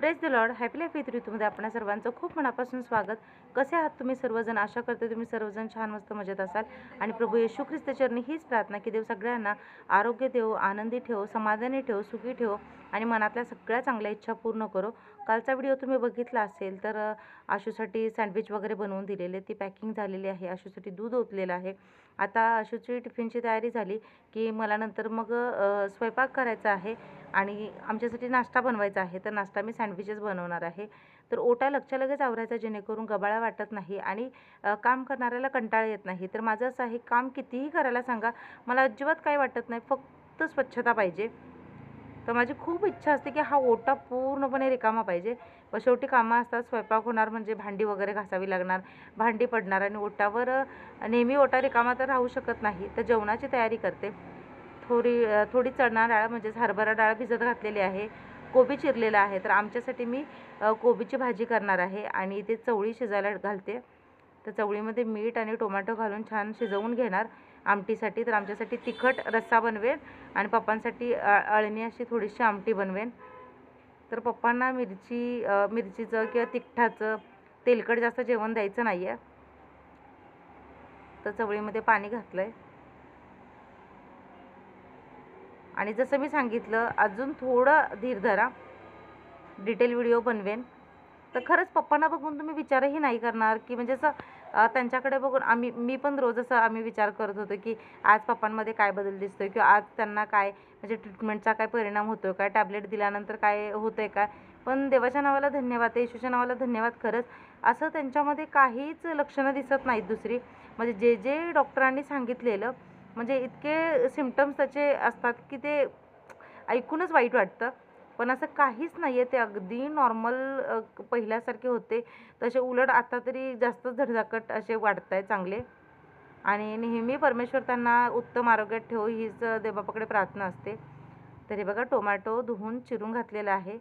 Press the lord happy life with ऋतूमध्ये आपल्या सर्वांचं खूप मनापासून स्वागत. कसे आहात तुम्ही सर्वजण? आशा करते तुम्ही सर्वजण छान मस्त मजेत असाल. आणि प्रभू येशू ख्रिस्त चरणी हीच प्रार्थना की देव सगळ्यांना आरोग्य देव आनंदी ठेव समाधानी ठेव सुखी ठेव आणि मनातल्या सगळ्या चांगल्या इच्छा पूर्ण करो. कालचा व्हिडिओ तुम्ही बघितला असेल तर आशूसाठी सँडविच वगैरे बनवून दिलेले ती पॅकिंग झालेली आहे. आशूसाठी दूध ओतलेलं आहे. आता आशूची टिफिनची तयारी झाली की मला नंतर मग स्वयंपाक करायचा आहे आणि आमच्यासाठी नाश्ता बनवायचा आहे. तर नाश्ता मी सँडविचेस बनवणार आहे. तर ओटा लक्षात लगेच आवरायचा जेणेकरून गबाळा वाटत नाही आणि काम करणाऱ्याला कंटाळा येत नाही. तर माझं असं आहे काम कितीही करायला सांगा मला अजिबात काही वाटत नाही फक्त स्वच्छता पाहिजे. तर माझी खूप इच्छा असते की हा ओटा पूर्णपणे रिकामा पाहिजे. व शेवटी कामं असतात. स्वयंपाक होणार म्हणजे भांडी वगैरे घासावी लागणार भांडी पडणार आणि ओटावर नेहमी ओटा रिकामा तर राहू शकत नाही. तर जेवणाची तयारी करते. थोडी थोडी चणा डाळ म्हणजेच हरभरा डाळ भिजत घातलेली आहे. कोबी चिरलेला आहे. तर आमच्यासाठी मी कोबीची भाजी करणार आहे आणि इथे चवळी शिजायला घालते. तर चवळीमध्ये मीठ आणि टोमॅटो घालून छान शिजवून घेणार. आमटीसाठी तर आमच्यासाठी तिखट रस्सा बनवेन आणि पप्पांसाठी अळणी अशी थोडीशी आमटी बनवेन. तर पप्पांना मिरची मिरचीचं किंवा तिखटाचं तेलकट जास्त जेवण द्यायचं नाही आहे तर चवळीमध्ये पाणी घातलं आहे आणि जसं मी सांगितलं अजून थोडं धीर धरा. डिटेल व्हिडिओ बनवेन. तर खरंच पप्पांना बघून तुम्ही विचारही नाही करणार की म्हणजे असं त्यांच्याकडे बघून आम्ही मी पण रोज असं आम्ही विचार करत होतो की आज पप्पांमध्ये काय बदल दिसतोय किंवा आज त्यांना काय म्हणजे ट्रीटमेंटचा काय परिणाम होतोय काय टॅबलेट दिल्यानंतर काय होतंय काय पण देवाच्या नावाला धन्यवाद येशूच्या नावाला धन्यवाद खरंच असं त्यांच्यामध्ये काहीच लक्षणं दिसत नाहीत दुसरी. म्हणजे जे जे डॉक्टरांनी सांगितलेलं म्हणजे इतके सिमटम्स त्याचे असतात की ते ऐकूनच वाईट वाटतं. पण असं काहीच नाही आहे ते अगदी नॉर्मल पहिल्यासारखे होते. तसे उलट आता तरी जास्त धडधाकट असे वाटत आहे चांगले. आणि नेहमी परमेश्वर त्यांना उत्तम आरोग्यात ठेवो हीच देवबापाकडे प्रार्थना असते. तर हे बघा टोमॅटो धुवून चिरून घातलेला आहे.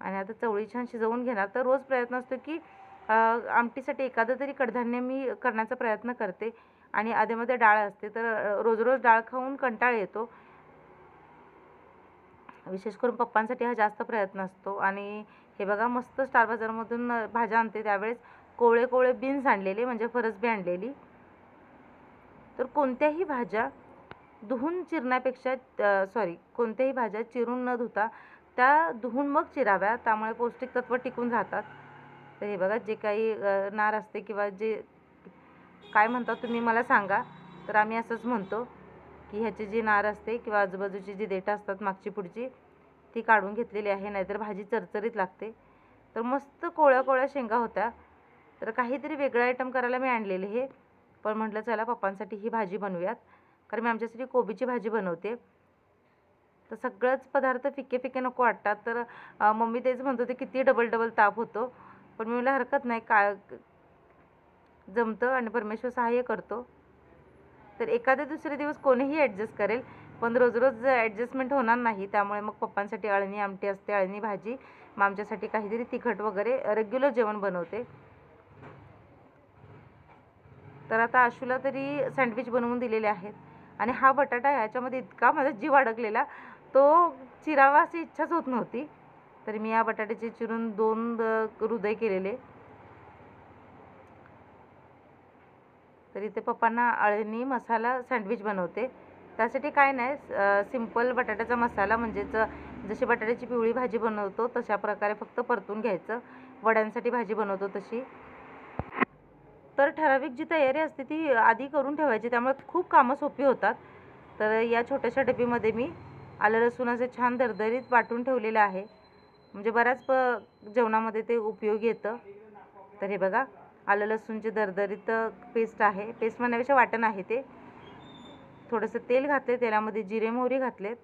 आणि आता चवळी छान शिजवून घेणार. तर रोज प्रयत्न असतो की आमटीसाठी एखादं तरी कडधान्य मी करण्याचा प्रयत्न करते. आणि आधेमध्ये डाळ असते तर रोज रोज डाळ खाऊन कंटाळ येतो. विशेष करून पप्पांसाठी हा जास्त प्रयत्न असतो. आणि हे बघा मस्त स्टार बाजारमधून भाज्या आणते त्यावेळेस. कोवळे कोवळे बीन्स आणलेले म्हणजे फरसबी आणलेली. तर कोणत्याही भाज्या धुवून चिरण्यापेक्षा सॉरी कोणत्याही भाज्या चिरून न धुता त्या धुवून मग चिराव्या. त्यामुळे पौष्टिक तत्व टिकून राहतात. तर हे बघा जे काही नार असते किंवा जे काय म्हणता तुम्ही मला सांगा. तर आम्ही असंच म्हणतो. की ह्याची जी नार असते किंवा आजूबाजूची जी देठं असतात मागची पुढची ती काढून घेतलेली आहे नाहीतर भाजी चरचरीत लागते. तर मस्त कोळ्या कोळ्या शेंगा होत्या. तर काहीतरी वेगळं आयटम करायला मी आणलेले हे पण म्हटलं चला पप्पांसाठी ही भाजी बनवूयात. कारण मी आमच्यासाठी कोबीची भाजी बनवते. तर सगळंच पदार्थ फिके फिके नको वाटतात. तर मम्मी तेच म्हणत होते किती डबल डबल ताप होतो. पण मी मला हरकत नाही. का जमतं आणि परमेश्वर सहाय्य करतो. तर एखादे दुसरे दिवस कोणीही ॲडजस्ट करेल पण रोज रोज ॲडजस्टमेंट होणार नाही. त्यामुळे मग पप्पांसाठी अळणी आमटी असते अळणी भाजी. मग आमच्यासाठी काहीतरी तिखट वगैरे रेग्युलर जेवण बनवते. तर आता आशूला तरी सँडविच बनवून दिलेले आहेत. आणि हा बटाटा ह्याच्यामध्ये इतका माझा जीव अडकलेला तो चिरावा अशी इच्छाच होत नव्हती. तर मी या बटाट्याचे चिरून दोन हृदय केलेले. तर इथे पप्पांना अळणी मसाला सँडविच बनवते. त्यासाठी काय नाही सिंपल बटाट्याचा मसाला म्हणजेच जशी बटाट्याची पिवळी भाजी बनवतो तशा प्रकारे फक्त परतून घ्यायचं. वड्यांसाठी भाजी बनवतो तशी. तर ठराविक जी तयारी असते ती आधी करून ठेवायची त्यामुळे खूप कामं सोपी होतात. तर या छोट्याशा डबीमध्ये मी आलं लसूण असे छान दरदरीत वाटून ठेवलेलं आहे. म्हणजे बऱ्याच प जेवणामध्ये ते उपयोगी येतं. तर हे बघा. आलं लसूणची दरदरीत पेस्ट आहे. पेस्ट म्हणण्यापेक्षा वाटण आहे ते. थोडंसं तेल घातले तेलामध्ये जिरे मोहरी घातलेत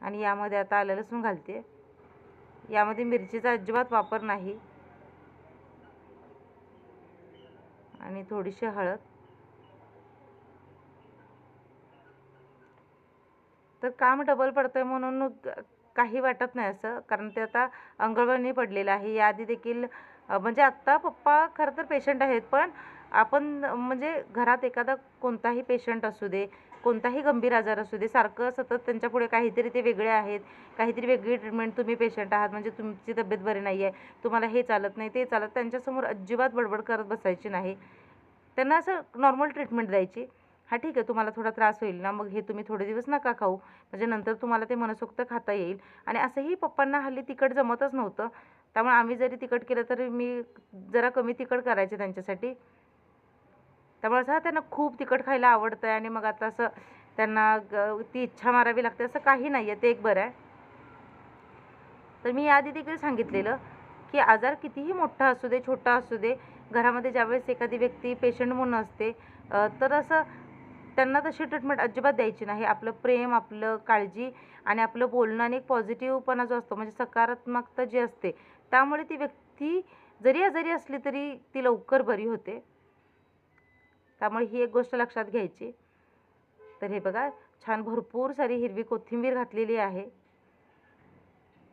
आणि यामध्ये आता आलं लसूण घालते. यामध्ये मिरचीचा अजिबात वापर नाही. आणि थोडीशी हळद. तर काम डबल पडतंय म्हणून काही वाटत नाही असं कारण ते आता अंगळवणी पडलेलं आहे. याआधी देखील म्हणजे आत्ता पप्पा खरं तर पेशंट आहेत पण आपण म्हणजे घरात एखादा कोणताही पेशंट असू दे कोणताही गंभीर आजार असू दे सारखं सतत त्यांच्या पुढे काहीतरी ते वेगळे आहेत काहीतरी वेगळी ट्रीटमेंट तुम्ही पेशंट आहात म्हणजे तुमची तब्येत बरी नाही आहे तुम्हाला हे चालत नाही ते चालत त्यांच्यासमोर अजिबात बडबड करत बसायची नाही. त्यांना असं नॉर्मल ट्रीटमेंट द्यायची. हा ठीक आहे तुम्हाला थोडा त्रास होईल ना मग हे तुम्ही थोडे दिवस नका खाऊ. म्हणजे नंतर तुम्हाला ते मनसोक्त खाता येईल. आणि असंही पप्पांना हल्ली तिखट जमतच नव्हतं. त्यामुळे आम्ही जरी तिखट केलं तरी मी जरा कमी तिखट करायचे त्यांच्यासाठी. त्यामुळे असं त्यांना खूप तिखट खायला आवडतं आहे आणि मग आता असं त्यांना ग- ती इच्छा मारावी लागते असं काही नाही आहे ते एक बरं आहे. तर मी याआधी देखील सांगितलेलं की आजार कितीही मोठा असू दे छोटा असू दे घरामध्ये ज्यावेळेस एखादी व्यक्ती पेशंट म्हणून असते तर असं त्यांना तशी ट्रीटमेंट अजिबात द्यायची नाही. आपलं प्रेम आपलं काळजी आणि आपलं बोलणं आणि एक पॉझिटिव्हपणा जो असतो म्हणजे सकारात्मकता जी असते त्यामुळे ती व्यक्ती जरी आजारी असली तरी ती लवकर बरी होते. त्यामुळे ही एक गोष्ट लक्षात घ्यायची. तर हे बघा छान भरपूर सारी हिरवी कोथिंबीर घातलेली आहे.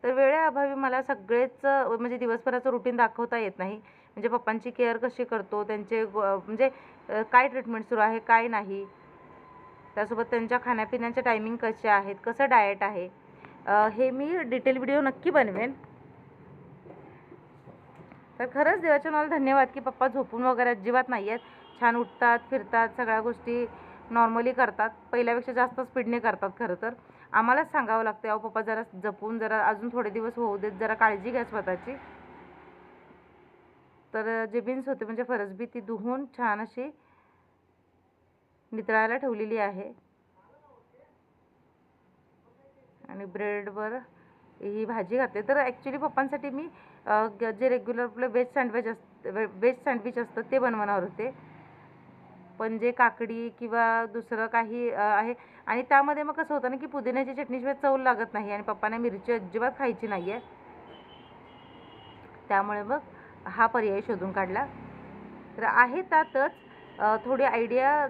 तर वेळेअभावी मला सगळेच म्हणजे दिवसभराचं रुटीन दाखवता येत नाही. म्हणजे पप्पांची केअर कशी करतो त्यांचे म्हणजे काय ट्रीटमेंट सुरू आहे काय नाही. त्यासोबत त्यांच्या खाण्यापिण्याच्या टायमिंग कसे आहेत कसं डाएट आहे. हे मी डिटेल व्हिडिओ नक्की बनवेन. तर खरंच देवाच्या मला धन्यवाद की पप्पा झोपून वगैरे अजिबात नाही आहेत. छान उठतात फिरतात सगळ्या गोष्टी नॉर्मली करतात. पहिल्यापेक्षा जास्त स्पीडने करतात खरं तर. आम्हालाच सांगावं लागतं अहो पप्पा जरा जपून जरा अजून थोडे दिवस होऊ देत जरा काळजी घ्या स्वतःची. तर जे बीन्स होते म्हणजे फरसबी ती धुवून छान अशी नितळायला ठेवलेली आहे. आणि ब्रेडवर ही भाजी घातली. तर ॲक्च्युली पप्पांसाठी मी जे रेग्युलर आपलं व्हेज सँडविच असतं व्हेज सँडविच असतं ते बनवणार होते. पण जे काकडी किंवा दुसरं काही आहे. आणि त्यामध्ये मग कसं होतं ना की पुदिन्याची चटणीशिवाय चव लागत नाही आणि पप्पाने मिरची अजिबात खायची नाही आहे. त्यामुळे मग हा पर्याय शोधून काढला. तर आहे त्यातच थोडी आयडिया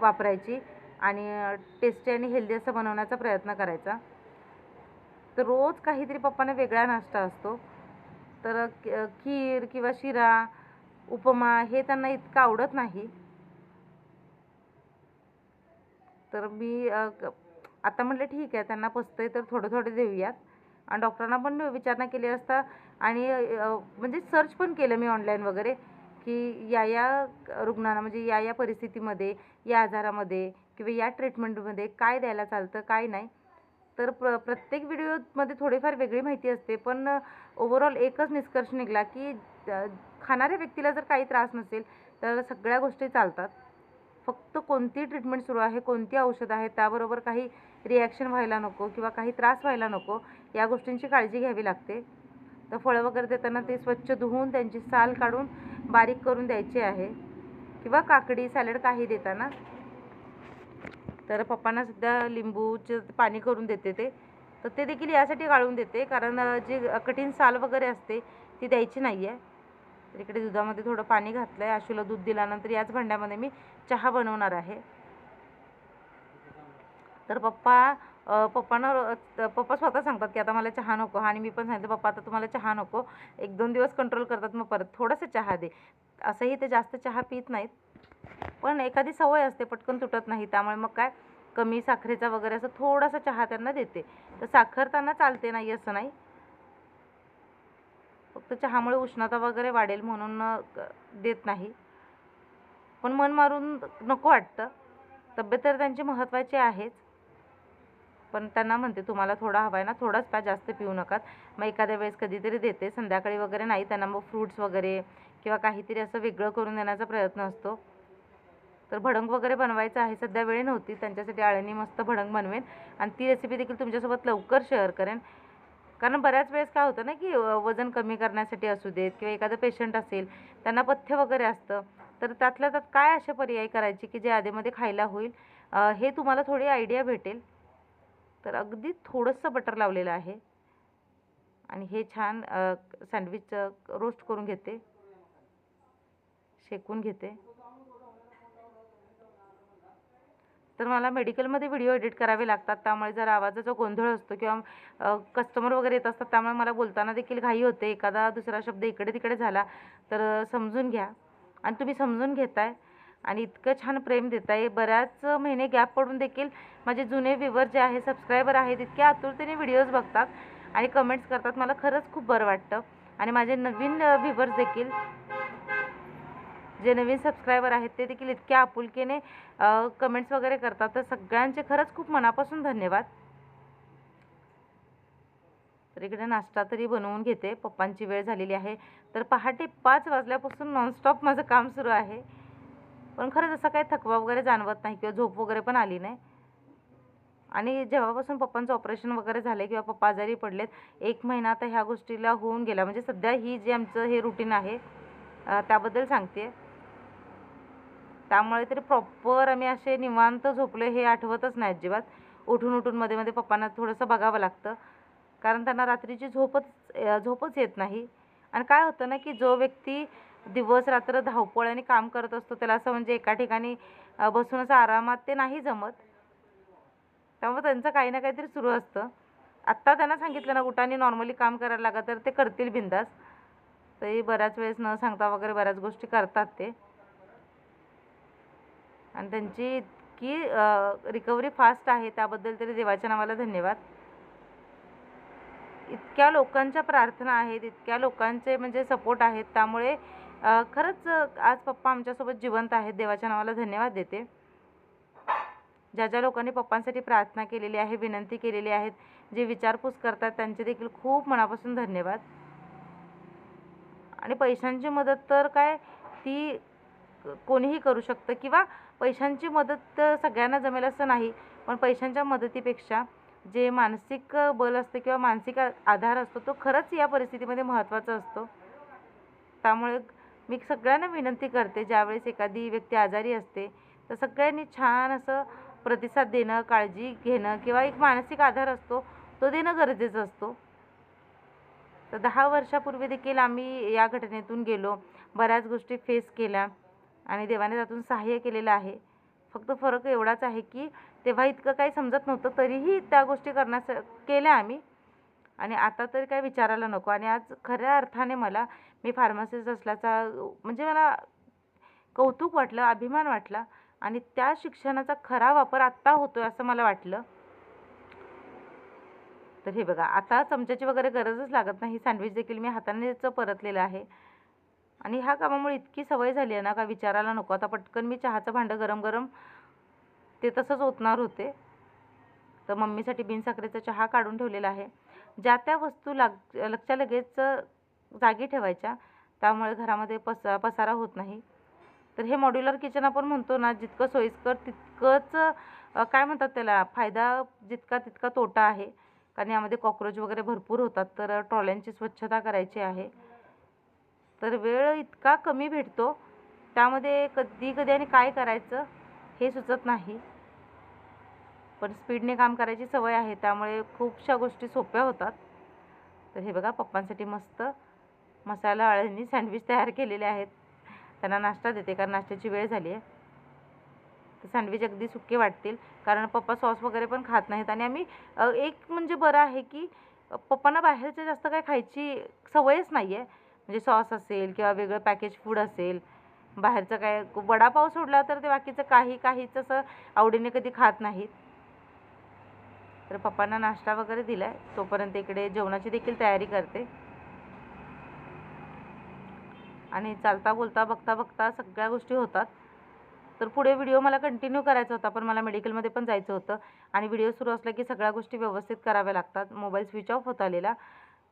वापरायची आणि टेस्टी आणि हेल्दी असं बनवण्याचा प्रयत्न करायचा. तर रोज काहीतरी पप्पांना वेगळा नाश्ता असतो. तर खीर किंवा शिरा उपमा हे त्यांना इतकं आवडत नाही. तर मी आता म्हटलं ठीक आहे त्यांना पचतंय तर थोडं थोडं देऊयात. आणि डॉक्टरांना पण विचारणा केली असता आणि म्हणजे सर्च पण केलं मी ऑनलाईन वगैरे की या या रुग्णांना म्हणजे या या परिस्थितीमध्ये या आजारामध्ये किंवा या ट्रीटमेंटमध्ये काय द्यायला चालतं काय नाही. तर प्र प्रत्येक व्हिडिओमध्ये थोडीफार वेगळी माहिती असते पण ओव्हरऑल एकच निष्कर्ष निघाला की खाणाऱ्या व्यक्तीला जर काही त्रास नसेल तर सगळ्या गोष्टी चालतात. फक्त कोणती ट्रीटमेंट सुरू आहे कोणती औषधं आहे त्याबरोबर काही रिॲक्शन व्हायला नको किंवा काही त्रास व्हायला नको या गोष्टींची काळजी घ्यावी लागते. तर फळं वगैरे देताना ते स्वच्छ धुवून त्यांची साल काढून बारीक करून द्यायची आहे. किंवा काकडी सॅलड काही देताना तर पप्पांना लिंबूचं पाणी करून देते ते. तर ते देखील यासाठी गाळून देते. कारण जी कठीण साल वगैरे असते ती द्यायची नाही आहे. तर इकडे दुधामध्ये थोडं पाणी घातलं आहे आशूला दूध दिल्यानंतर याच भांड्यामध्ये मी चहा बनवणार आहे. तर पप्पा पप्पांना पप्पा स्वतः सांगतात की आता मला चहा नको. आणि मी पण सांगितलं पप्पा आता तुम्हाला चहा नको. एक दोन दिवस कंट्रोल करतात मग परत थोडंसं चहा दे. असंही ते जास्त चहा पित नाहीत. पण एखादी सवय असते पटकन तुटत नाही. त्यामुळे मग काय? कमी साखरेचा वगैरे असं थोडासा चहा त्यांना देते. तर साखर त्यांना चालते नाही असं नाही. फक्त चहामुळे उष्णता वगैरे वाढेल म्हणून देत नाही. पण मन मारून नको वाटतं. तब्येत तर त्यांची महत्त्वाची आहेच. पण त्यांना म्हणते तुम्हाला थोडा हवा आहे ना थोडाच प्या जास्त पिऊ नकात. मग एखाद्या वेळेस कधीतरी देते. संध्याकाळी वगैरे नाही त्यांना मग फ्रूट्स वगैरे किंवा काहीतरी असं वेगळं करून देण्याचा प्रयत्न असतो. तर भडंग वगैरे बनवायचं आहे सध्या वेळ नव्हती. त्यांच्यासाठी आळणी मस्त भडंग बनवेन. आणि ती रेसिपी देखील तुमच्यासोबत लवकर शेअर करेन. कारण बऱ्याच वेळेस काय होतं ना की वजन कमी करण्यासाठी असू देत किंवा एखादं पेशंट असेल त्यांना पथ्य वगैरे असतं. तर त्यातल्या त्यात काय असे पर्याय करायची की जे आधीमध्ये खायला होईल? हे तुम्हाला थोडी आयडिया भेटेल. तर अगदी थोडंसं बटर लावलेलं आहे. आणि हे छान सँडविच रोस्ट करून घेते. शेकून घेते. तर मला मेडिकलमध्ये व्हिडिओ एडिट करावे लागतात. त्यामुळे जर आवाजाचा गोंधळ असतो किंवा कस्टमर वगैरे येत असतात त्यामुळे मला बोलताना देखील घाई होते. एखादा दुसरा शब्द इकडे तिकडे झाला तर समजून घ्या. आणि तुम्ही समजून घेताय आणि इतकं छान प्रेम देत आहे बऱ्याच महिने गॅप पडून देखील माझे जुने व्ह्युअर जे आहे सबस्क्रायबर आहेत इतक्या आतुरतेने व्हिडिओज बघतात आणि कमेंट्स करतात. मला खरंच खूप बरं वाटतं. आणि माझे नवीन व्ह्युअर्स देखील जे नवीन सबस्क्रायबर आहेत ते देखील इतक्या आपुलकीने कमेंट्स वगैरे करतात. तर सगळ्यांचे खरंच खूप मनापासून धन्यवाद. तर इकडे नाश्ता तरी बनवून घेते. पप्पांची वेळ झालेली आहे. तर पहाटे पाच वाजल्यापासून नॉनस्टॉप माझं काम सुरू आहे. पण खरंच असं काही थकवा वगैरे जाणवत नाही किंवा झोप वगैरे पण आली नाही. आणि जेव्हापासून पप्पांचं ऑपरेशन वगैरे झालं किंवा पप्पा आजारी पडलेत एक महिना आता ह्या गोष्टीला होऊन गेला. म्हणजे सध्या ही जे आमचं हे रुटीन आहे त्याबद्दल सांगते त्यामुळे तरी प्रॉपर आम्ही असे निवांत झोपलो हे आठवतच नाही अजिबात. उठून उठून मध्ये मध्ये पप्पांना थोडंसं बघावं लागतं. कारण त्यांना रात्रीची झोपच झोपच येत नाही. आणि काय होतं ना की जो व्यक्ती दिवस रात्र धावपळ आणि काम करत असतो त्याला असं म्हणजे एका ठिकाणी बसून असं आरामात ते नाही जमत. त्यामुळे त्यांचं काही ना काहीतरी सुरू असतं. आत्ता त्यांना सांगितलं ना उठाने नॉर्मली काम करायला लागत तर ते करतील बिंदास. तरी बऱ्याच वेळेस न सांगता वगैरे बऱ्याच गोष्टी करतात ते. आणि त्यांची इतकी रिकव्हरी फास्ट आहे त्याबद्दल तरी देवाच्या नावाला धन्यवाद. इतक्या लोकांच्या प्रार्थना आहेत इतक्या लोकांचे म्हणजे सपोर्ट आहेत त्यामुळे खरंच आज पप्पा आमच्यासोबत जिवंत आहेत देवाच्या नावाला धन्यवाद देते. ज्या ज्या लोकांनी पप्पांसाठी प्रार्थना केलेली आहे विनंती केलेली आहेत जे विचारपूस करतात त्यांचे देखील खूप मनापासून धन्यवाद. आणि पैशांची मदत तर काय ती कोणीही करू शकतं किंवा पैशांची मदत तर सगळ्यांना जमेल असं नाही पण पैशांच्या मदतीपेक्षा जे मानसिक बल असते किंवा मानसिक आधार असतो तो खरंच या परिस्थितीमध्ये महत्त्वाचा असतो. त्यामुळे मी सगळ्यांना विनंती करते ज्यावेळेस एखादी व्यक्ती आजारी असते तर सगळ्यांनी छान असं प्रतिसाद देणं काळजी घेणं किंवा एक मानसिक आधार असतो तो देणं गरजेचं असतो. तर दहा वर्षापूर्वी देखील आम्ही या घटनेतून गेलो. बऱ्याच गोष्टी फेस केल्या. आणि देवाने त्यातून सहाय्य केलेलं आहे. फक्त फरक एवढाच आहे की तेव्हा इतकं काही समजत नव्हतं तरीही त्या गोष्टी करण्यास केल्या आम्ही. आणि आता तरी काय विचारायला नको. आणि आज खऱ्या अर्थाने मला मी फार्मासिस्ट असल्याचा म्हणजे मला कौतुक वाटलं अभिमान वाटला. आणि त्या शिक्षणाचा खरा वापर आत्ता होतोय असं मला वाटलं. तर हे बघा आता चमच्याची वगैरे गरजच लागत नाही. सँडविच देखील मी हातानेच परतलेलं आहे. आणि ह्या कामामुळे इतकी सवय झाली आहे ना का विचारायला नको. आता पटकन मी चहाचं भांडं गरम गरम ते तसंच ओतणार होते. तर मम्मीसाठी बिनसाखरेचा चहा काढून ठेवलेला आहे. ज्या त्या वस्तू लाग लगच्या लगेच जागी ठेवायच्या. त्यामुळे घरामध्ये पस पसारा होत नाही. तर हे मॉड्युलर किचन आपण म्हणतो ना जितकं सोयीस्कर तितकंच काय म्हणतात त्याला फायदा जितका तितका तोटा आहे. कारण यामध्ये कॉक्रोच वगैरे भरपूर होतात. तर ट्रॉल्यांची स्वच्छता करायची आहे. तर वेळ इतका कमी भेटतो त्यामध्ये कधी कधी आणि काय करायचं हे सुचत नाही. पण स्पीडने काम करायची सवय आहे त्यामुळे खूपशा गोष्टी सोप्या होतात. तर हे बघा पप्पांसाठी मस्त मसाला अळणी सँडविच तयार केलेले आहेत. त्यांना नाश्ता देते कारण नाश्त्याची वेळ झाली आहे. तर सँडविच अगदी सुके वाटतील कारण पप्पा सॉस वगैरे पण खात नाहीत. आणि आम्ही एक म्हणजे बरं आहे की पप्पांना बाहेरचे जास्त काय खायची सवयच नाही आहे म्हणजे सॉस असेल किंवा वेगळं पॅकेज फूड असेल बाहेरचं काय वडापाव सोडला तर ते बाकीचं काही काहीच असं आवडीने कधी खात नाहीत. तर पप्पांना नाश्ता वगैरे दिला आहे तोपर्यंत इकडे जेवणाची देखील तयारी करते. आणि चालता बोलता बघता बघता सगळ्या गोष्टी होतात. तर पुढे व्हिडिओ मला कंटिन्यू करायचा होता पण मला मेडिकलमध्ये पण जायचं होतं. आणि व्हिडिओ सुरू असला की सगळ्या गोष्टी व्यवस्थित कराव्या लागतात. मोबाईल स्विच ऑफ होत आलेला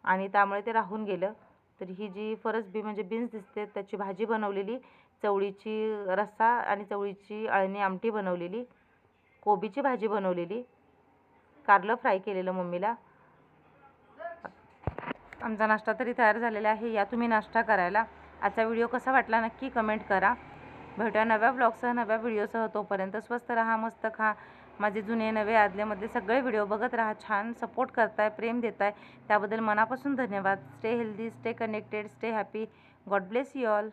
आणि त्यामुळे ते राहून गेलं. तर ही जी फरसबी म्हणजे बीन्स दिसते त्याची भाजी बनवलेली चवळीची रस्सा आणि चवळीची अळणी आमटी बनवलेली कोबीची भाजी बनवलेली. कारलं फ्राय केलेलं मम्मीला. आमचा नाश्ता तरी तयार झालेला आहे या तुम्ही नाश्ता करायला. आजचा व्हिडिओ कसा वाटला नक्की कमेंट करा. भेटूया नव्या ब्लॉगसह नव्या व्हिडिओसह तोपर्यंत स्वस्त राहा मस्त खा. माझे जुने नवे आदल्यामधले सगळे व्हिडिओ बघत राहा. छान सपोर्ट करताय प्रेम देताय. त्याबद्दल मनापासून धन्यवाद. Stay healthy stay connected stay happy God bless you all